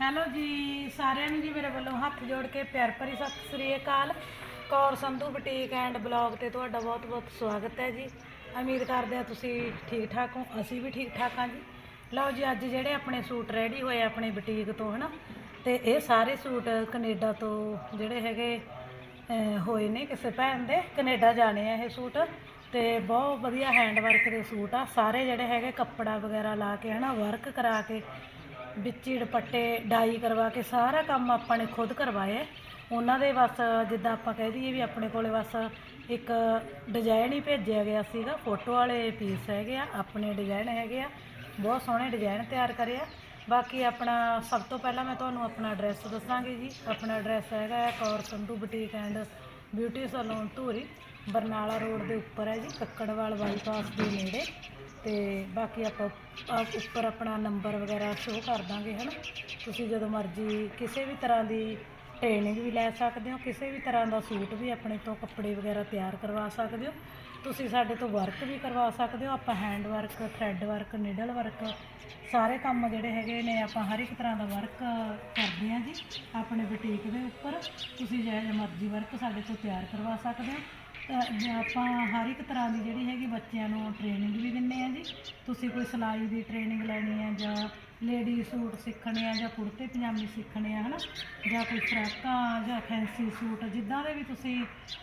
Hello ਜੀ, ਸਾਰਿਆਂ ਨੂੰ ਜੀ ਮੇਰੇ ਵੱਲੋਂ ਹੱਥ ਜੋੜ ਕੇ ਪਿਆਰ ਭਰੀ ਸਤਿ ਸ੍ਰੀ ਅਕਾਲ। Kaur Sandhu boutique and blog ਤੇ ਤੁਹਾਡਾ ਬਹੁਤ-ਬਹੁਤ ਸਵਾਗਤ ਹੈ ਜੀ। ਉਮੀਦ ਕਰਦੇ ਹਾਂ ਤੁਸੀਂ ਠੀਕ ਠਾਕ ਹੋ, ਅਸੀਂ ਵੀ ਠੀਕ ਠਾਕ ਹਾਂ ਜੀ। ਲਓ ਜੀ, ਅੱਜ ਜਿਹੜੇ ਆਪਣੇ ਸੂਟ ਰੈਡੀ ਹੋਏ ਆਪਣੇ ਬੁਟੀਕ ਤੋਂ, ਹਨਾ? ਤੇ ਇਹ ਸਾਰੇ ਸੂਟ ਕੈਨੇਡਾ ਤੋਂ ਜਿਹੜੇ ਹੈਗੇ ਹੋਏ ਨੇ ਕਿਸੇ ਭੈਣ ਦੇ, ਕੈਨੇਡਾ ਜਾਣੇ ਆ ਇਹ ਸੂਟ। ਤੇ ਬਹੁਤ ਵਧੀਆ ਹੈਂਡ ਵਰਕ ਦੇ ਸੂਟ ਆ। ਸਾਰੇ ਜਿਹੜੇ ਹੈਗੇ ਕੱਪੜਾ ਵਗੈਰਾ ਲਾ ਕੇ, ਹਨਾ ਵਰਕ ਕਰਾ ਕੇ ਵਿੱਚੀ ਦੁਪੱਟੇ, ਡਾਈ ਕਰਵਾ ਕੇ ਸਾਰਾ ਕੰਮ ਆਪਾਂ ਨੇ ਖੁਦ ਕਰਵਾਇਆ ਉਹਨਾਂ ਦੇ ਬਸ ਜਿੱਦਾਂ ਆਪਾਂ ਕਹਿ ਦਈਏ ਵੀ ਆਪਣੇ ਕੋਲੇ ਬਸ ਇੱਕ ਡਿਜ਼ਾਈਨ ਹੀ ਭੇਜਿਆ ਗਿਆ ਸੀਗਾ। ਫੋਟੋ ਵਾਲੇ ਪੀਸ ਹੈਗੇ ਆ, ਆਪਣੇ ਡਿਜ਼ਾਈਨ ਹੈਗੇ ਆ। ਬਹੁਤ ਸੋਹਣੇ ਡਿਜ਼ਾਈਨ ਤਿਆਰ ਕਰਿਆ ਬਾਕੀ ਆਪਣਾ ਸਭ ਤੋਂ ਪਹਿਲਾਂ ਮੈਂ ਤੁਹਾਨੂੰ ਆਪਣਾ ਐਡਰੈਸ ਦੱਸਾਂਗੀ ਜੀ। ਆਪਣਾ ਐਡਰੈਸ ਹੈਗਾ ਹੈ Kaur Sandhu boutique and beauty salon Dhuri, Barnala road ਦੇ ਉੱਪਰ ਹੈ ਜੀ, ਕੱਕੜਵਾਲ ਬਾਈਪਾਸ ਦੇ ਨੇੜੇ। ਤੇ ਬਾਕੀ ਆਪਾਂ ਆਪ ਉੱਪਰ ਆਪਣਾ ਨੰਬਰ ਵਗੈਰਾ ਸ਼ੋਅ ਕਰ ਦਾਂਗੇ ਹੈ ਨਾ ਤੁਸੀਂ ਜਦੋਂ ਮਰਜ਼ੀ ਕਿਸੇ ਵੀ ਤਰ੍ਹਾਂ ਦੀ ਟ੍ਰੇਨਿੰਗ ਵੀ ਲੈ ਸਕਦੇ ਹੋ, ਕਿਸੇ ਵੀ ਤਰ੍ਹਾਂ ਦਾ ਸੂਟ ਵੀ ਆਪਣੇ ਤੋਂ ਕੱਪੜੇ ਵਗੈਰਾ ਤਿਆਰ ਕਰਵਾ ਸਕਦੇ ਹੋ। ਤੁਸੀਂ ਸਾਡੇ ਤੋਂ ਵਰਕ ਵੀ ਕਰਵਾ ਸਕਦੇ ਹੋ, ਆਪਾਂ hand work thread work needle work ਸਾਰੇ ਕੰਮ ਜਿਹੜੇ ਹੈਗੇ ਨੇ, ਆਪਾਂ ਹਰ ਇੱਕ ਤਰ੍ਹਾਂ ਦਾ ਵਰਕ ਕਰਦੇ ਹਾਂ ਜੀ, ਆਪਣੇ ਬੁਟੀਕ ਦੇ ਉੱਪਰ। ਤੁਸੀਂ ਜਿਹੜਾ ਮਰਜ਼ੀ ਵਰਕ ਸਾਡੇ ਤੋਂ ਤਿਆਰ ਕਰਵਾ ਸਕਦੇ ਹੋ। ਆਪਾਂ ਹਰ ਇੱਕ ਤਰ੍ਹਾਂ ਦੀ ਜਿਹੜੀ ਹੈਗੀ ਬੱਚਿਆਂ ਨੂੰ ਟ੍ਰੇਨਿੰਗ ਵੀ ਦਿੰਦੇ ਆ ਜੀ। ਤੁਸੀਂ ਕੋਈ ਸਿਲਾਈ ਦੀ ਟ੍ਰੇਨਿੰਗ ਲੈਣੀ ਹੈ ਜਾਂ ਲੇਡੀ ਸੂਟ ਸਿੱਖਣੇ ਆ ਜਾਂ ਕੁੜਤੇ ਪਜਾਮੇ ਸਿੱਖਣੇ ਆ, ਹਨਾ? ਜਾਂ ਕੋਈ ਫਰਾਕਾਂ ਜਾਂ ਫੈਂਸੀ ਸੂਟ, ਜਿੱਦਾਂ ਦੇ ਵੀ ਤੁਸੀਂ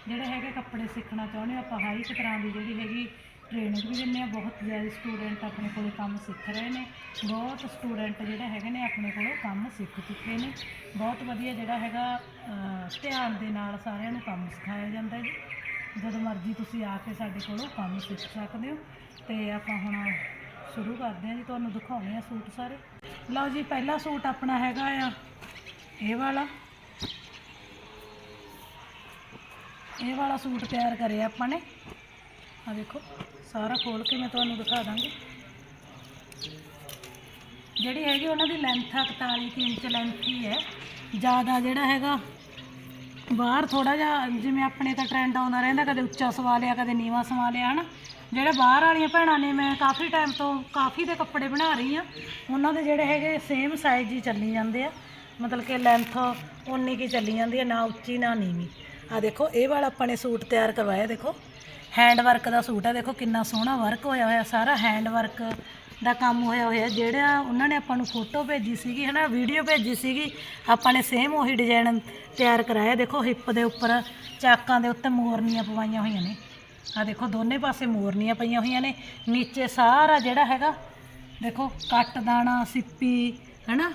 ਜਿਹੜੇ ਹੈਗੇ ਕੱਪੜੇ ਸਿੱਖਣਾ ਚਾਹੁੰਦੇ ਹੋ, ਆਪਾਂ ਹਰ ਇੱਕ ਤਰ੍ਹਾਂ ਦੀ ਜਿਹੜੀ ਹੈਗੀ ਟ੍ਰੇਨਿੰਗ ਵੀ ਦਿੰਦੇ ਆ ਬਹੁਤ ਜ਼ਿਆਦਾ ਸਟੂਡੈਂਟ ਆਪਣੇ ਕੋਲ ਕੰਮ ਸਿੱਖ ਰਹੇ ਨੇ। ਬਹੁਤ ਸਟੂਡੈਂਟ ਜਿਹੜੇ ਹੈਗੇ ਨੇ ਆਪਣੇ ਕੋਲ ਕੰਮ ਸਿੱਖ ਚੁੱਕੇ ਨੇ। ਬਹੁਤ ਵਧੀਆ ਜਿਹੜਾ ਹੈਗਾ ਧਿਆਨ ਦੇ ਨਾਲ ਸਾਰਿਆਂ ਨੂੰ ਕੰਮ ਸਿਖਾਇਆ ਜਾਂਦਾ ਜੀ। ਜਦੋਂ ਮਰਜ਼ੀ ਤੁਸੀਂ ਆ ਕੇ ਸਾਡੇ ਕੋਲੋਂ ਕੰਮ ਸਿੱਖ ਸਕਦੇ ਹੋ। ਤੇ ਆਪਾਂ ਹੁਣ ਸ਼ੁਰੂ ਕਰਦੇ ਹਾਂ ਜੀ, ਤੁਹਾਨੂੰ ਦਿਖਾਉਂਦੇ ਆ ਸੂਟ ਸਾਰੇ। ਲਓ ਜੀ, ਪਹਿਲਾ ਸੂਟ ਆਪਣਾ ਹੈਗਾ ਆ, ਇਹ ਵਾਲਾ। ਇਹ ਵਾਲਾ ਸੂਟ ਤਿਆਰ ਕਰਿਆ ਆਪਾਂ ਨੇ। ਆ ਦੇਖੋ, ਸਾਰਾ ਖੋਲ ਕੇ ਮੈਂ ਤੁਹਾਨੂੰ ਦਿਖਾ ਦਾਂਗੀ। ਜਿਹੜੀ ਹੈਗੀ, ਉਹਨਾਂ ਦੀ ਲੈਂਥ ਆ 41 ਕੁ ਇੰਚ ਲੈਂਥ ਹੀ ਹੈ। ਜ਼ਿਆਦਾ ਜਿਹੜਾ ਹੈਗਾ ਬਾਹਰ ਥੋੜਾ ਜਿਹਾ ਜਿਵੇਂ ਆਪਣੇ ਤਾਂ ਟ੍ਰੈਂਡ ਆਉਂਦਾ ਰਹਿੰਦਾ, ਕਦੇ ਉੱਚਾ ਸਵਾ ਲਿਆ, ਕਦੇ ਨੀਵਾ ਸਵਾ ਲਿਆ, ਹਨਾ? ਜਿਹੜੇ ਬਾਹਰ ਵਾਲੀਆਂ ਭੈਣਾਂ ਨੇ, ਮੈਂ ਕਾਫੀ ਟਾਈਮ ਤੋਂ ਕਾਫੀ ਦੇ ਕੱਪੜੇ ਬਣਾ ਰਹੀ ਆ ਉਹਨਾਂ ਦੇ ਜਿਹੜੇ ਹੈਗੇ ਸੇਮ ਸਾਈਜ਼ ਹੀ ਚੱਲੀ ਜਾਂਦੇ ਆ। ਮਤਲਬ ਕਿ ਲੈਂਥ ਉਨੀ ਕੀ ਚੱਲੀ ਜਾਂਦੀ ਹੈ ਨਾ ਉੱਚੀ, ਨਾ ਨੀਵੀਂ। ਆ ਦੇਖੋ, ਇਹ ਵਾਲਾ ਆਪਾਂ ਨੇ ਸੂਟ ਤਿਆਰ ਕਰਵਾਇਆ, ਦੇਖੋ। ਹੈਂਡ ਵਰਕ ਦਾ ਸੂਟ ਆ, ਦੇਖੋ ਕਿੰਨਾ ਸੋਹਣਾ ਵਰਕ ਹੋਇਆ ਹੋਇਆ, ਸਾਰਾ ਹੈਂਡ ਵਰਕ ਦਾ ਕੰਮ ਹੋਇਆ ਹੋਇਆ, ਜਿਹੜਾ ਉਹਨਾਂ ਨੇ ਆਪਾਂ ਨੂੰ ਫੋਟੋ ਭੇਜੀ ਸੀਗੀ, ਹਨਾ ਵੀਡੀਓ ਭੇਜੀ ਸੀਗੀ, ਆਪਾਂ ਨੇ ਸੇਮ ਉਹੀ ਡਿਜ਼ਾਈਨ ਤਿਆਰ ਕਰਾਇਆ। ਦੇਖੋ ਹਿੱਪ ਦੇ ਉੱਪਰ ਚਾਕਾਂ ਦੇ ਉੱਤੇ ਮੋਰਨੀਆਂ ਪਵਾਈਆਂ ਹੋਈਆਂ ਨੇ। ਆ ਦੇਖੋ, ਦੋਨੇ ਪਾਸੇ ਮੋਰਨੀਆਂ ਪਈਆਂ ਹੋਈਆਂ ਨੇ। ਨੀਚੇ ਸਾਰਾ ਜਿਹੜਾ ਹੈਗਾ, ਦੇਖੋ, ਕੱਟ ਦਾਣਾ, ਸਿੱਪੀ, ਹਨਾ,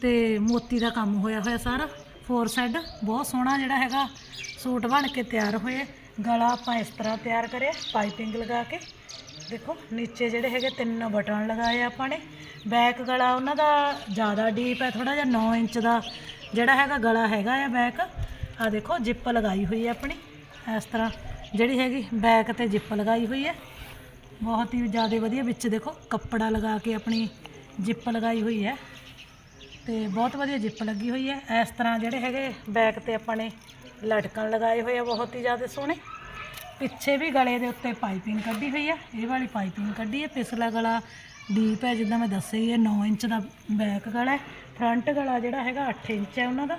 ਤੇ ਮੋਤੀ ਦਾ ਕੰਮ ਹੋਇਆ ਹੋਇਆ ਸਾਰਾ। ਫੋਰ ਸਾਈਡ ਬਹੁਤ ਸੋਹਣਾ ਜਿਹੜਾ ਹੈਗਾ, ਸੂਟ ਬਣ ਕੇ ਤਿਆਰ ਹੋਇਆ ਗਲਾ ਆਪਾਂ ਇਸ ਤਰ੍ਹਾਂ ਤਿਆਰ ਕਰਿਆ, ਪਾਈਪਿੰਗ ਲਗਾ ਕੇ। ਦੇਖੋ, ਨੀਚੇ ਜਿਹੜੇ ਹੈਗੇ ਤਿੰਨ ਬਟਨ ਲਗਾਏ ਆਪਾਂ ਨੇ। ਬੈਕ ਗਲਾ ਉਹਨਾਂ ਦਾ ਜ਼ਿਆਦਾ ਡੀਪ ਹੈ ਥੋੜਾ ਜਿਹਾ 9 ਇੰਚ ਦਾ ਜਿਹੜਾ ਹੈਗਾ ਗਲਾ ਹੈਗਾ ਆ ਬੈਕ। ਆ ਦੇਖੋ, ਜਿੱਪ ਲਗਾਈ ਹੋਈ ਹੈ ਆਪਣੀ। ਇਸ ਤਰ੍ਹਾਂ ਜਿਹੜੀ ਹੈਗੀ ਬੈਕ ਤੇ ਜਿੱਪ ਲਗਾਈ ਹੋਈ ਹੈ। ਬਹੁਤ ਹੀ ਜ਼ਿਆਦਾ ਵਧੀਆ, ਵਿੱਚ ਦੇਖੋ ਕੱਪੜਾ ਲਗਾ ਕੇ ਆਪਣੀ ਜਿੱਪ ਲਗਾਈ ਹੋਈ ਹੈ। ਤੇ ਬਹੁਤ ਵਧੀਆ ਜਿੱਪ ਲੱਗੀ ਹੋਈ ਹੈ। ਇਸ ਤਰ੍ਹਾਂ ਜਿਹੜੇ ਹੈਗੇ ਬੈਕ ਤੇ ਆਪਾਂ ਨੇ ਲਟਕਣ ਲਗਾਏ ਹੋਏ ਆ, ਬਹੁਤ ਹੀ ਜ਼ਿਆਦਾ ਸੋਹਣੇ। ਪਿੱਛੇ ਵੀ ਗਲੇ ਦੇ ਉੱਤੇ ਪਾਈਪਿੰਗ ਕੱਢੀ ਹੋਈ ਆ, ਇਹ ਵਾਲੀ ਪਾਈਪਿੰਗ ਕੱਢੀ ਹੈ ਪਿਛਲਾ ਗਲਾ ਡੀਪ ਹੈ ਜਿੱਦਾਂ ਮੈਂ ਦੱਸਿਆ ਹੀ ਹੈ 9 ਇੰਚ ਦਾ ਬੈਕ ਗਲਾ ਹੈ ਫਰੰਟ ਗਲਾ ਜਿਹੜਾ ਹੈਗਾ 8 ਇੰਚ ਹੈ ਉਹਨਾਂ ਦਾ।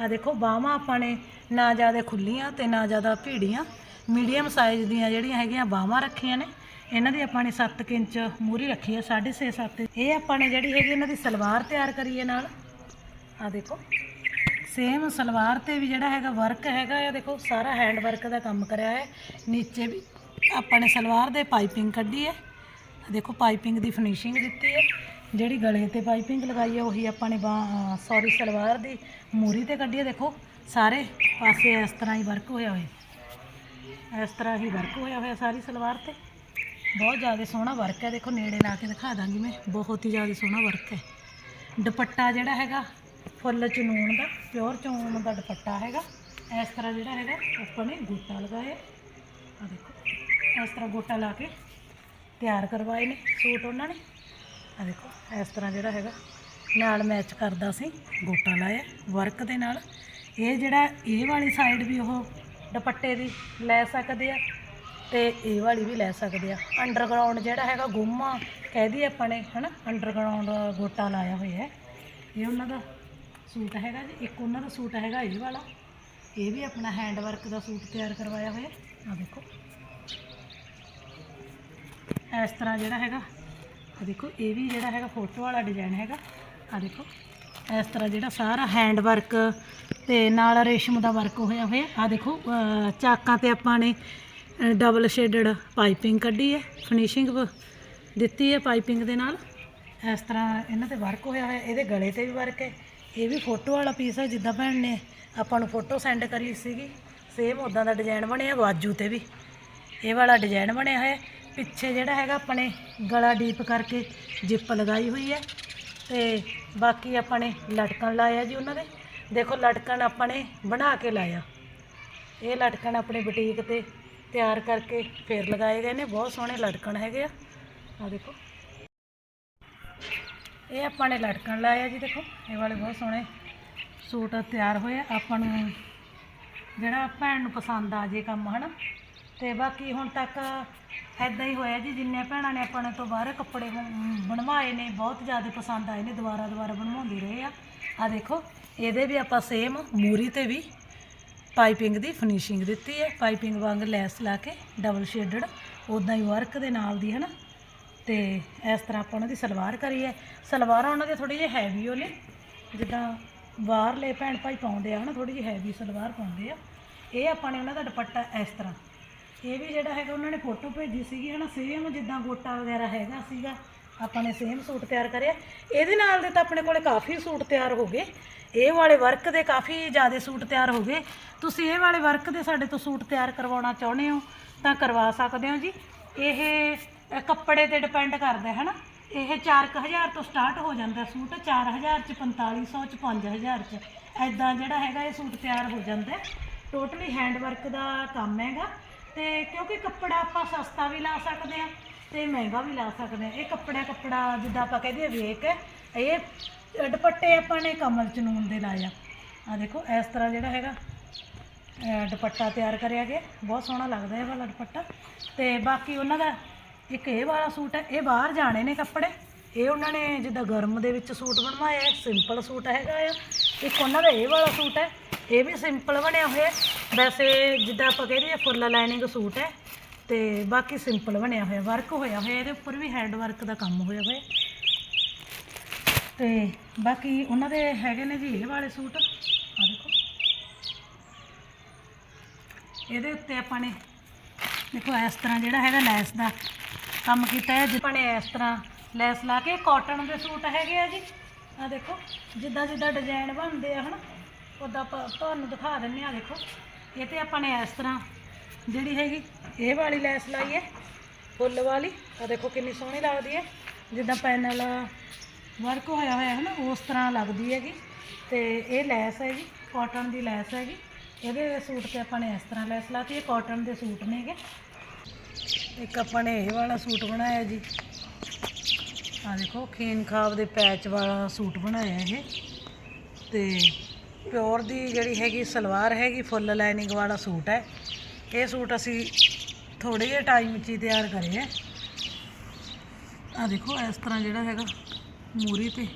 ਆ ਦੇਖੋ, ਬਾਹਾਂ ਆਪਾਂ ਨੇ ਨਾ ਜ਼ਿਆਦਾ ਖੁੱਲੀਆਂ ਤੇ ਨਾ ਜ਼ਿਆਦਾ ਭੀੜੀਆਂ ਮੀਡੀਅਮ ਸਾਈਜ਼ ਦੀਆਂ ਜਿਹੜੀਆਂ ਹੈਗੀਆਂ ਬਾਹਾਂ ਰੱਖੀਆਂ ਨੇ, ਇਹਨਾਂ ਦੀ ਆਪਾਂ ਨੇ 7 ਇੰਚ ਮੂਰੀ ਰੱਖੀ ਹੈ 6.5 7 ਇਹ ਆਪਾਂ ਨੇ ਜਿਹੜੀ ਹੈਗੀ, ਇਹਨਾਂ ਦੀ ਸਲਵਾਰ ਤਿਆਰ ਕਰੀ ਹੈ ਨਾਲ। ਆ ਦੇਖੋ ਸੇਮ ਸਲਵਾਰ ਤੇ ਵੀ ਜਿਹੜਾ ਹੈਗਾ ਵਰਕ ਹੈਗਾ ਆ ਦੇਖੋ ਸਾਰਾ ਹੈਂਡ ਵਰਕ ਦਾ ਕੰਮ ਕਰਿਆ ਹੈ। ਨੀਚੇ ਵੀ ਆਪਾਂ ਨੇ ਸਲਵਾਰ ਦੇ ਪਾਈਪਿੰਗ ਕੱਢੀ ਹੈ। ਦੇਖੋ ਪਾਈਪਿੰਗ ਦੀ ਫਿਨਿਸ਼ਿੰਗ ਦਿੱਤੀ ਹੈ। ਜਿਹੜੀ ਗਲੇ ਤੇ ਪਾਈਪਿੰਗ ਲਗਾਈ ਹੈ, ਉਹੀ ਆਪਾਂ ਨੇ ਸੌਰੀ ਸਲਵਾਰ ਦੀ ਮੂਰੀ ਤੇ ਕੱਢੀ ਹੈ। ਦੇਖੋ ਸਾਰੇ ਪਾਸੇ ਇਸ ਤਰ੍ਹਾਂ ਹੀ ਵਰਕ ਹੋਇਆ ਹੋਇਆ। ਇਸ ਤਰ੍ਹਾਂ ਹੀ ਵਰਕ ਹੋਇਆ ਹੋਇਆ ਸਾਰੀ ਸਲਵਾਰ ਤੇ। ਬਹੁਤ ਜ਼ਿਆਦਾ ਸੋਹਣਾ ਵਰਕ ਹੈ। ਦੇਖੋ ਨੇੜੇ ਲਾ ਕੇ ਦਿਖਾ ਦਾਂਗੀ ਮੈਂ। ਬਹੁਤ ਹੀ ਜ਼ਿਆਦਾ ਸੋਹਣਾ ਵਰਕ ਹੈ। ਦੁਪੱਟਾ ਜਿਹੜਾ ਹੈਗਾ ਫੁੱਲ ਚਨੂਨ ਦਾ ਪਿਓਰ ਚਨੂਨ ਦਾ ਦੁਪੱਟਾ ਹੈਗਾ। ਇਸ ਤਰ੍ਹਾਂ ਜਿਹੜਾ ਹੈਗਾ, ਉੱਪਰ ਨੇ ਗੋਟਾ ਲਗਾਇਆ। ਆ ਦੇਖੋ, ਇਸ ਤਰ੍ਹਾਂ ਗੋਟਾ ਲਾ ਕੇ ਤਿਆਰ ਕਰਵਾਏ ਨੇ ਸੂਟ ਉਹਨਾਂ ਨੇ। ਆ ਦੇਖੋ, ਇਸ ਤਰ੍ਹਾਂ ਜਿਹੜਾ ਹੈਗਾ, ਨਾਲ ਮੈਚ ਕਰਦਾ ਸੀ, ਗੋਟਾ ਲਾਇਆ ਵਰਕ ਦੇ ਨਾਲ। ਇਹ ਜਿਹੜਾ, ਇਹ ਵਾਲੀ ਸਾਈਡ ਵੀ ਉਹ ਦੁਪੱਟੇ ਦੀ ਲੈ ਸਕਦੇ ਆ ਤੇ ਇਹ ਵਾਲੀ ਵੀ ਲੈ ਸਕਦੇ ਆ। ਅੰਡਰਗਰਾਉਂਡ ਜਿਹੜਾ ਹੈਗਾ, ਗੁੰਮਾ ਕਹਿ ਦਈਏ ਆਪਾਂ ਨੇ, ਹਨਾ? ਅੰਡਰਗਰਾਉਂਡ ਗੋਟਾ ਲਾਇਆ ਹੋਇਆ ਹੈ। ਇਹ ਉਹਨਾਂ ਦਾ ਸੂਟ ਹੈਗਾ ਜੀ, ਇੱਕ ਉਹਨਾਂ ਦਾ ਸੂਟ ਹੈਗਾ ਇਹ ਵਾਲਾ। ਇਹ ਵੀ ਆਪਣਾ ਹੈਂਡ ਵਰਕ ਦਾ ਸੂਟ ਤਿਆਰ ਕਰਵਾਇਆ ਹੋਇਆ। ਆ ਦੇਖੋ। ਇਸ ਤਰ੍ਹਾਂ ਜਿਹੜਾ ਹੈਗਾ ਆ ਦੇਖੋ, ਇਹ ਵੀ ਜਿਹੜਾ ਹੈਗਾ ਫੋਟੋ ਵਾਲਾ ਡਿਜ਼ਾਈਨ ਹੈਗਾ। ਆ ਦੇਖੋ। ਇਸ ਤਰ੍ਹਾਂ ਜਿਹੜਾ ਸਾਰਾ ਹੈਂਡ ਵਰਕ ਤੇ ਨਾਲ ਰੇਸ਼ਮ ਦਾ ਵਰਕ ਹੋਇਆ ਹੋਇਆ। ਆ ਦੇਖੋ ਚਾਕਾਂ ਤੇ ਆਪਾਂ ਨੇ ਡਬਲ ਸ਼ੇਡਡ ਪਾਈਪਿੰਗ ਕੱਢੀ ਹੈ। ਫਿਨਿਸ਼ਿੰਗ ਦਿੱਤੀ ਹੈ ਪਾਈਪਿੰਗ ਦੇ ਨਾਲ। ਇਸ ਤਰ੍ਹਾਂ ਇਹਨਾਂ ਤੇ ਵਰਕ ਹੋਇਆ ਹੋਇਆ। ਇਹਦੇ ਗਲੇ ਤੇ ਵੀ ਵਰਕ ਹੈ। ਇਹ ਵੀ ਫੋਟੋ ਵਾਲਾ ਪੀਸ ਹੈ ਜਿੱਦਾਂ ਭੈਣ ਨੇ ਆਪਾਂ ਨੂੰ ਫੋਟੋ ਸੈਂਡ ਕਰੀ ਸੀਗੀ। ਸੇਮ ਉਦਾਂ ਦਾ ਡਿਜ਼ਾਈਨ ਬਣਿਆ ਬਾਜੂ ਤੇ ਵੀ। ਇਹ ਵਾਲਾ ਡਿਜ਼ਾਈਨ ਬਣਿਆ ਹੋਇਆ। ਪਿੱਛੇ ਜਿਹੜਾ ਹੈਗਾ ਆਪਣੇ ਗਲਾ ਡੀਪ ਕਰਕੇ ਜਿੱਪ ਲਗਾਈ ਹੋਈ ਹੈ। ਤੇ ਬਾਕੀ ਆਪਾਂ ਨੇ ਲਟਕਣ ਲਾਇਆ ਜੀ ਉਹਨਾਂ ਦੇ ਦੇਖੋ, ਲਟਕਣ ਆਪਾਂ ਨੇ ਬਣਾ ਕੇ ਲਾਇਆ। ਇਹ ਲਟਕਣ ਆਪਣੇ ਬੁਟੀਕ ਤੇ ਤਿਆਰ ਕਰਕੇ ਫੇਰ ਲਗਾਏ ਗਏ ਨੇ। ਬਹੁਤ ਸੋਹਣੇ ਲਟਕਣ ਹੈਗੇ ਆ। ਆ ਦੇਖੋ। ਇਹ ਆਪਾਂ ਨੇ ਲਟਕਣ ਲਾਇਆ ਜੀ, ਦੇਖੋ, ਇਹ ਵਾਲੇ ਬਹੁਤ ਸੋਹਣੇ ਸੂਟ ਤਿਆਰ ਹੋਏ ਆ। ਆਪਾਂ ਨੂੰ ਜਿਹੜਾ ਭੈਣ ਨੂੰ ਪਸੰਦ ਆ ਜੇ ਕੰਮ, ਹਨਾ? ਤੇ ਬਾਕੀ ਹੁਣ ਤੱਕ ਐਦਾਂ ਹੀ ਹੋਇਆ ਜੀ, ਜਿੰਨੇ ਭੈਣਾਂ ਨੇ ਆਪਣੇ ਤੋਂ ਬਾਹਰ ਕੱਪੜੇ ਬਣਵਾਏ ਨੇ, ਬਹੁਤ ਜ਼ਿਆਦਾ ਪਸੰਦ ਆਏ ਨੇ, ਦੁਬਾਰਾ ਦੁਬਾਰਾ ਬਣਵਾਉਂਦੇ ਰਹੇ ਆ। ਆ ਦੇਖੋ, ਇਹਦੇ ਵੀ ਆਪਾਂ ਸੇਮ ਮੂਰੀ ਤੇ ਵੀ ਪਾਈਪਿੰਗ ਦੀ ਫਿਨਿਸ਼ਿੰਗ ਦਿੱਤੀ ਹੈ। ਪਾਈਪਿੰਗ ਵਾਂਗ ਲੈਸ ਲਾ ਕੇ ਡਬਲ ਸ਼ੇਡਡ ਉਦਾਂ ਹੀ ਵਰਕ ਦੇ ਨਾਲ ਦੀ ਹੈ ਨਾ ਤੇ ਇਸ ਤਰ੍ਹਾਂ ਆਪਾਂ ਉਹਨਾਂ ਦੀ ਸਲਵਾਰ ਕਰੀ ਹੈ ਸਲਵਾਰਾਂ ਉਹਨਾਂ ਦੇ ਥੋੜੀ ਜਿਹੀ ਹੈਵੀ ਹੋ ਨੇ ਜਿੱਦਾਂ ਬਾਹਰਲੇ ਭੈਣ ਭਾਈ ਪਾਉਂਦੇ ਆ ਹਨਾ ਥੋੜੀ ਜਿਹੀ ਹੈਵੀ ਸਲਵਾਰ ਪਾਉਂਦੇ ਆ। ਇਹ ਆਪਾਂ ਨੇ ਉਹਨਾਂ ਦਾ ਦੁਪੱਟਾ ਇਸ ਤਰ੍ਹਾਂ। ਇਹ ਵੀ ਜਿਹੜਾ ਹੈਗਾ ਉਹਨਾਂ ਨੇ ਫੋਟੋ ਭੇਜੀ ਸੀਗੀ ਹਨਾ ਸੇਮ ਜਿੱਦਾਂ ਗੋਟਾ ਵਗੈਰਾ ਹੈਗਾ ਸੀਗਾ। ਆਪਾਂ ਨੇ ਸੇਮ ਸੂਟ ਤਿਆਰ ਕਰਿਆ। ਇਹਦੇ ਨਾਲ ਦੇ ਤਾਂ ਆਪਣੇ ਕੋਲੇ ਕਾਫੀ ਸੂਟ ਤਿਆਰ ਹੋ ਗਏ। ਇਹ ਵਾਲੇ ਵਰਕ ਦੇ ਕਾਫੀ ਜ਼ਿਆਦਾ ਸੂਟ ਤਿਆਰ ਹੋ ਗਏ। ਤੁਸੀਂ ਇਹ ਵਾਲੇ ਵਰਕ ਦੇ ਸਾਡੇ ਤੋਂ ਸੂਟ ਤਿਆਰ ਕਰਵਾਉਣਾ ਚਾਹੁੰਦੇ ਹੋ ਤਾਂ ਕਰਵਾ ਸਕਦੇ ਹੋ ਜੀ। ਇਹ ਅ, ਕੱਪੜੇ ਤੇ ਡਿਪੈਂਡ ਕਰਦਾ ਹੈ ਨਾ ਇਹ 4000 ਤੋਂ ਸਟਾਰਟ ਹੋ ਜਾਂਦਾ ਸੂਟ 4000 ਚ 4500 ਚ 5000 ਚ। ਐਦਾਂ ਜਿਹੜਾ ਹੈਗਾ ਇਹ ਸੂਟ ਤਿਆਰ ਹੋ ਜਾਂਦਾ। ਟੋਟਲੀ ਹੈਂਡ ਵਰਕ ਦਾ ਕੰਮ ਹੈਗਾ। ਤੇ ਕਿਉਂਕਿ ਕੱਪੜਾ ਆਪਾਂ ਸਸਤਾ ਵੀ ਲਾ ਸਕਦੇ ਆ ਤੇ ਮਹਿੰਗਾ ਵੀ ਲਾ ਸਕਦੇ ਆ ਇਹ ਕੱਪੜਾ ਕੱਪੜਾ ਜਿੱਦਾਂ ਆਪਾਂ ਕਹਦੇ ਵੇਕ ਹੈ ਇਹ ਦੁਪੱਟੇ ਆਪਾਂ ਨੇ ਕਮਲ ਚਨੂਨ ਦੇ ਲਾਇਆ ਆ। ਦੇਖੋ ਇਸ ਤਰ੍ਹਾਂ ਜਿਹੜਾ ਹੈਗਾ ਅਹ ਦੁਪੱਟਾ ਤਿਆਰ ਕਰਿਆ ਗਿਆ। ਬਹੁਤ ਸੋਹਣਾ ਲੱਗਦਾ ਇਹ ਵਾਲਾ ਦੁਪੱਟਾ। ਤੇ ਬਾਕੀ ਉਹਨਾਂ ਦਾ ਇੱਕ ਇਹ ਵਾਲਾ ਸੂਟ ਹੈ, ਇਹ ਬਾਹਰ ਜਾਣੇ ਨੇ ਕੱਪੜੇ। ਇਹ ਉਹਨਾਂ ਨੇ ਜਿੱਦਾਂ ਗਰਮ ਦੇ ਵਿੱਚ ਸੂਟ ਬਣਵਾਇਆ ਹੈ ਸਿੰਪਲ ਸੂਟ ਹੈਗਾ ਆ। ਇੱਕ ਉਹਨਾਂ ਦਾ ਇਹ ਵਾਲਾ ਸੂਟ ਹੈ, ਇਹ ਵੀ ਸਿੰਪਲ ਬਣਿਆ ਹੋਇਆ ਵੈਸੇ ਜਿੱਦਾਂ ਆਪਾਂ ਕਹਿ ਆ ਫੁੱਲ ਲਾਈਨਿੰਗ ਸੂਟ ਹੈ, ਤੇ ਬਾਕੀ ਸਿੰਪਲ ਬਣਿਆ ਹੋਇਆ ਵਰਕ ਹੋਇਆ ਹੋਇਆ, ਇਹਦੇ ਉੱਪਰ ਵੀ ਹੈਂਡ ਵਰਕ ਦਾ ਕੰਮ ਹੋਇਆ ਹੋਇਆ। ਤੇ ਬਾਕੀ ਉਹਨਾਂ ਦੇ ਹੈਗੇ ਨੇ ਜੀ ਇਹ ਵਾਲੇ ਸੂਟ। ਆ ਦੇਖੋ। ਇਹਦੇ ਉੱਤੇ ਆਪਾਂ ਨੇ, ਦੇਖੋ ਇਸ ਤਰ੍ਹਾਂ ਜਿਹੜਾ ਹੈਗਾ ਲੈਸ ਦਾ ਕੰਮ ਕੀਤਾ ਹੈ ਜਿੱਪਾਂ ਨੇ ਇਸ ਤਰ੍ਹਾਂ ਲੈਸ ਲਾ ਕੇ ਕਾਟਨ ਦੇ ਸੂਟ ਹੈਗੇ ਆ ਜੀ। ਆ ਦੇਖੋ, ਜਿੱਦਾਂ ਜਿੱਦਾਂ ਡਿਜ਼ਾਈਨ ਬਣਦੇ ਆ, ਹਨਾ ਉਦਾਂ ਆਪਾਂ ਤੁਹਾਨੂੰ ਦਿਖਾ ਦਿੰਨੇ ਆ, ਦੇਖੋ। ਇਹ ਤੇ ਆਪਾਂ ਨੇ ਇਸ ਤਰ੍ਹਾਂ ਜਿਹੜੀ ਹੈਗੀ, ਇਹ ਵਾਲੀ ਲੈਸ ਲਾਈ ਹੈ, ਫੁੱਲ ਵਾਲੀ। ਆ ਦੇਖੋ ਕਿੰਨੀ ਸੋਹਣੀ ਲੱਗਦੀ ਹੈ। ਜਿੱਦਾਂ ਪੈਨਲ ਵਰਕ ਹੋਇਆ ਹੋਇਆ ਹੈ ਨਾ ਉਸ ਤਰ੍ਹਾਂ ਲੱਗਦੀ ਹੈਗੀ। ਤੇ ਇਹ ਲੈਸ ਹੈ ਜੀ ਕਾਟਨ ਦੀ ਲੈਸ ਹੈਗੀ। ਇਹਦੇ ਸੂਟ ਤੇ ਆਪਾਂ ਨੇ ਇਸ ਤਰ੍ਹਾਂ ਲੈਸ ਲਾਤੀ ਇਹ ਕਾਟਨ ਦੇ ਸੂਟ ਨੇਗੇ ਇੱਕ ਆਪਾਂ ਨੇ ਇਹ ਵਾਲਾ ਸੂਟ ਬਣਾਇਆ ਜੀ। ਆ ਦੇਖੋ, ਖੀਨ ਖਾਬ ਦੇ ਪੈਚ ਵਾਲਾ ਸੂਟ ਬਣਾਇਆ ਇਹ। ਤੇ ਪਿਓਰ ਦੀ ਜਿਹੜੀ ਹੈਗੀ ਸਲਵਾਰ ਹੈਗੀ, ਫੁੱਲ ਲਾਈਨਿੰਗ ਵਾਲਾ ਸੂਟ ਹੈ। ਇਹ ਸੂਟ ਅਸੀਂ ਥੋੜੇ ਜਿਹੇ ਟਾਈਮ 'ਚ ਹੀ ਤਿਆਰ ਕਰੇ ਹੈ। ਆ ਦੇਖੋ, ਇਸ ਤਰ੍ਹਾਂ ਜਿਹੜਾ ਹੈਗਾ, ਮੂਰੀ ਤੇ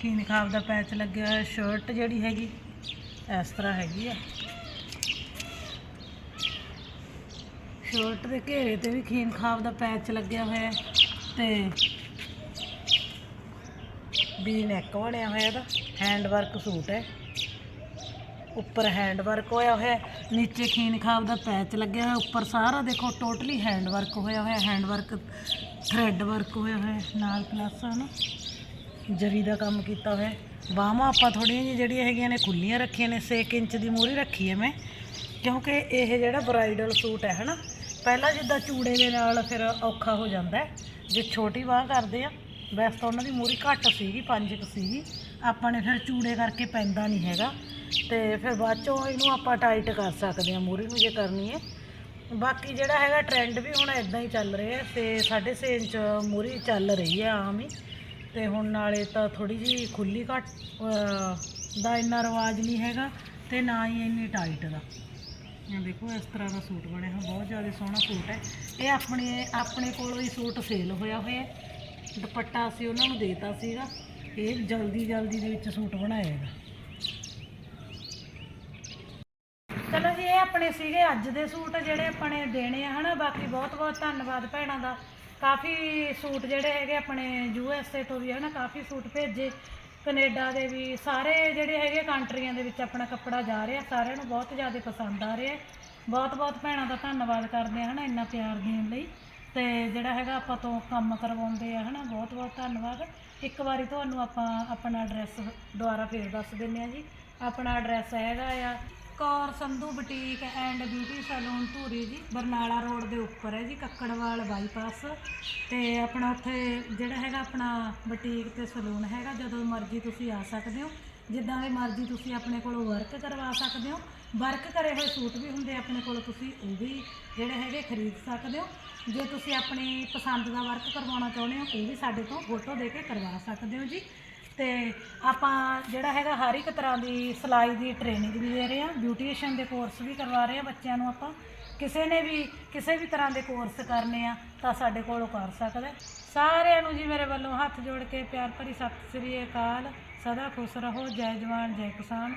ਖੀਨ ਖਾਬ ਦਾ ਪੈਚ ਲੱਗਿਆ ਹੋਇਆ ਸ਼ਰਟ ਜਿਹੜੀ ਹੈਗੀ, ਇਸ ਤਰ੍ਹਾਂ ਹੈਗੀ ਆ। ਸ਼ਰਟ ਦੇ ਘੇਰੇ ਤੇ ਵੀ ਖੀਨ ਖਾਬ ਦਾ ਪੈਚ ਲੱਗਿਆ ਹੋਇਆ ਹੈ ਤੇ ਵੀ ਨੈਕ ਬਣਿਆ ਹੋਇਆ ਇਹਦਾ। ਹੈਂਡ ਵਰਕ ਸੂਟ ਹੈ। ਉੱਪਰ ਹੈਂਡ ਵਰਕ ਹੋਇਆ ਹੋਇਆ ਨੀਚੇ ਖੀਨ ਖਾਬ ਦਾ ਪੈਚ ਲੱਗਿਆ ਹੋਇਆ ਉੱਪਰ ਸਾਰਾ ਦੇਖੋ ਟੋਟਲੀ ਹੈਂਡ ਵਰਕ ਹੋਇਆ ਹੋਇਆ ਹੈਂਡ ਵਰਕ ਥ੍ਰੈਡ ਵਰਕ ਹੋਇਆ ਹੋਇਆ ਨਾਲ ਪਲੱਸ ਹਨ ਜਰੀ ਦਾ ਕੰਮ ਕੀਤਾ ਹੋਇਆ ਬਾਹਾਂ ਆਪਾਂ ਥੋੜ੍ਹੀਆਂ ਜਿਹੀਆਂ ਜਿਹੜੀਆਂ ਹੈਗੀਆਂ ਨੇ ਖੁੱਲੀਆਂ ਰੱਖੀਆਂ ਨੇ 6 ਇੰਚ ਦੀ ਮੂਰੀ ਰੱਖੀ ਹੈ ਮੈਂ, ਕਿਉਂਕਿ ਇਹ ਜਿਹੜਾ ਬਰਾਈਡਲ ਸੂਟ ਹੈ ਹਨਾ ਪਹਿਲਾਂ ਜਿੱਦਾਂ ਚੂੜੇ ਦੇ ਨਾਲ ਫਿਰ ਔਖਾ ਹੋ ਜਾਂਦਾ ਹੈ। ਜੇ ਛੋਟੀ ਬਾਹ ਕਰਦੇ ਆ ਵੈਸੇ ਤਾਂ ਉਹਨਾਂ ਦੀ ਮੂਰੀ ਘੱਟ ਸੀਗੀ ਪੰਜ ਕੁ ਸੀਗੀ। ਆਪਾਂ ਨੇ ਫਿਰ ਚੂੜੇ ਕਰਕੇ ਪੈਂਦਾ ਨਹੀਂ ਹੈਗਾ। ਤੇ ਫਿਰ ਬਾਅਦ ਚੋਂ ਇਹਨੂੰ ਆਪਾਂ ਟਾਈਟ ਕਰ ਸਕਦੇ ਹਾਂ ਮੂਰੀ ਨੂੰ ਜੇ ਕਰਨੀ ਹੈ। ਬਾਕੀ ਜਿਹੜਾ ਹੈਗਾ ਟ੍ਰੈਂਡ ਵੀ ਹੁਣ ਇਦਾਂ ਹੀ ਚੱਲ ਰਿਹਾ ਤੇ 6.5 ਇੰਚ ਮੂਰੀ ਚੱਲ ਰਹੀ ਹੈ ਆਮ ਹੀ। ਤੇ ਹੁਣ ਨਾਲੇ ਤਾਂ ਥੋੜੀ ਜੀ ਖੁੱਲੀ ਘੱਟ ਅਹ, ਦਾ ਇੰਨਾ ਰਿਵਾਜ ਨਹੀਂ ਹੈਗਾ। ਤੇ ਨਾ ਹੀ ਇੰਨੀ ਟਾਈਟ ਦਾ। ਇਹ ਦੇਖੋ, ਇਸ ਤਰ੍ਹਾਂ ਦਾ ਸੂਟ ਬਣਿਆ ਹੋਇਆ, ਬਹੁਤ ਜ਼ਿਆਦਾ ਸੋਹਣਾ ਸੂਟ ਹੈ। ਇਹ ਆਪਣੇ ਆਪਣੇ ਕੋਲੋਂ ਹੀ ਸੂਟ ਸੇਲ ਹੋਇਆ ਹੋਇਆ ਦੁਪੱਟਾ ਅਸੀਂ ਉਹਨਾਂ ਨੂੰ ਦੇਤਾ ਸੀਗਾ। ਇਹ ਜਲਦੀ ਜਲਦੀ ਦੇ ਵਿੱਚ ਸੂਟ ਬਣਾਇਆ ਹੈਗਾ ਚਲੋ ਜੀ, ਇਹ ਆਪਣੇ ਸੀਗੇ ਅੱਜ ਦੇ ਸੂਟ, ਜਿਹੜੇ ਆਪਣੇ ਦੇਣੇ ਆ, ਹਨਾ? ਬਾਕੀ ਬਹੁਤ ਬਹੁਤ ਧੰਨਵਾਦ ਭੈਣਾਂ ਦਾ। ਕਾਫੀ ਸੂਟ ਜਿਹੜੇ ਹੈਗੇ ਆਪਣੇ ਯੂ ਐਸ ਏ ਤੋਂ ਵੀ, ਹਨਾ? ਕਾਫੀ ਸੂਟ ਭੇਜੇ। ਕੈਨੇਡਾ ਦੇ ਵੀ ਸਾਰੇ ਜਿਹੜੇ ਹੈਗੇ ਕੰਟਰੀਆਂ ਦੇ ਵਿੱਚ ਆਪਣਾ ਕੱਪੜਾ ਜਾ ਰਿਹਾ, ਸਾਰਿਆਂ ਨੂੰ ਬਹੁਤ ਜ਼ਿਆਦਾ ਪਸੰਦ ਆ ਰਿਹਾ। ਬਹੁਤ ਬਹੁਤ ਭੈਣਾਂ ਦਾ ਧੰਨਵਾਦ ਕਰਦੇ ਆ ਹਨਾ ਇੰਨਾ ਪਿਆਰ ਦੇਣ ਲਈ। ਤੇ ਜਿਹੜਾ ਹੈਗਾ ਆਪਾਂ ਤੋਂ ਕੰਮ ਕਰਵਾਉਂਦੇ ਆ ਹਨਾ ਬਹੁਤ ਬਹੁਤ ਧੰਨਵਾਦ। ਇੱਕ ਵਾਰੀ ਤੁਹਾਨੂੰ ਆਪਾਂ ਆਪਣਾ ਐਡਰੈਸ ਦੁਬਾਰਾ ਫੇਰ ਦੱਸ ਦਿੰਨੇ ਆ ਜੀ। ਆਪਣਾ ਐਡਰੈਸ ਹੈਗਾ ਆ Kaur Sandhu boutique and beauty salon Dhuri ji, Barnala road ਦੇ ਉੱਪਰ ਹੈ ਜੀ, ਕੱਕੜਵਾਲ ਬਾਈਪਾਸ। ਤੇ ਆਪਣਾ ਉੱਥੇ ਜਿਹੜਾ ਹੈਗਾ ਆਪਣਾ ਬੁਟੀਕ ਤੇ ਸੈਲੂਨ ਹੈਗਾ, ਜਦੋਂ ਮਰਜ਼ੀ ਤੁਸੀਂ ਆ ਸਕਦੇ ਹੋ। ਜਿੱਦਾਂ ਦੇ ਮਰਜ਼ੀ ਤੁਸੀਂ ਆਪਣੇ ਕੋਲੋਂ ਵਰਕ ਕਰਵਾ ਸਕਦੇ ਹੋ। ਵਰਕ ਕਰੇ ਹੋਏ ਸੂਟ ਵੀ ਹੁੰਦੇ ਆਪਣੇ ਕੋਲ, ਤੁਸੀਂ ਉਹ ਵੀ ਜਿਹੜੇ ਹੈਗੇ ਖਰੀਦ ਸਕਦੇ ਹੋ। ਜੇ ਤੁਸੀਂ ਆਪਣੀ ਪਸੰਦ ਦਾ ਵਰਕ ਕਰਵਾਉਣਾ ਚਾਹੁੰਦੇ ਹੋ, ਉਹ ਵੀ ਸਾਡੇ ਤੋਂ ਫੋਟੋ ਦੇ ਕੇ ਕਰਵਾ ਸਕਦੇ ਹੋ ਜੀ। ਤੇ ਆਪਾਂ ਜਿਹੜਾ ਹੈਗਾ ਹਰ ਇੱਕ ਤਰ੍ਹਾਂ ਦੀ ਸਿਲਾਈ ਦੀ ਟ੍ਰੇਨਿੰਗ ਵੀ ਦੇ ਰਹੇ ਹਾਂ ਬਿਊਟੀਸ਼ੀਅਨ ਦੇ ਕੋਰਸ ਵੀ ਕਰਵਾ ਰਹੇ ਹਾਂ ਬੱਚਿਆਂ ਨੂੰ ਆਪਾਂ। ਕਿਸੇ ਨੇ ਵੀ, ਕਿਸੇ ਵੀ ਤਰ੍ਹਾਂ ਦੇ ਕੋਰਸ ਕਰਨੇ ਆ ਤਾਂ ਸਾਡੇ ਕੋਲੋਂ ਕਰ ਸਕਦਾ ਸਾਰਿਆਂ ਨੂੰ ਜੀ ਮੇਰੇ ਵੱਲੋਂ ਹੱਥ ਜੋੜ ਕੇ ਪਿਆਰ ਭਰੀ ਸਤਿ ਸ੍ਰੀ ਅਕਾਲ। ਸਦਾ ਖੁਸ਼ ਰਹੋ, ਜੈ ਜਵਾਨ, ਜੈ ਕਿਸਾਨ।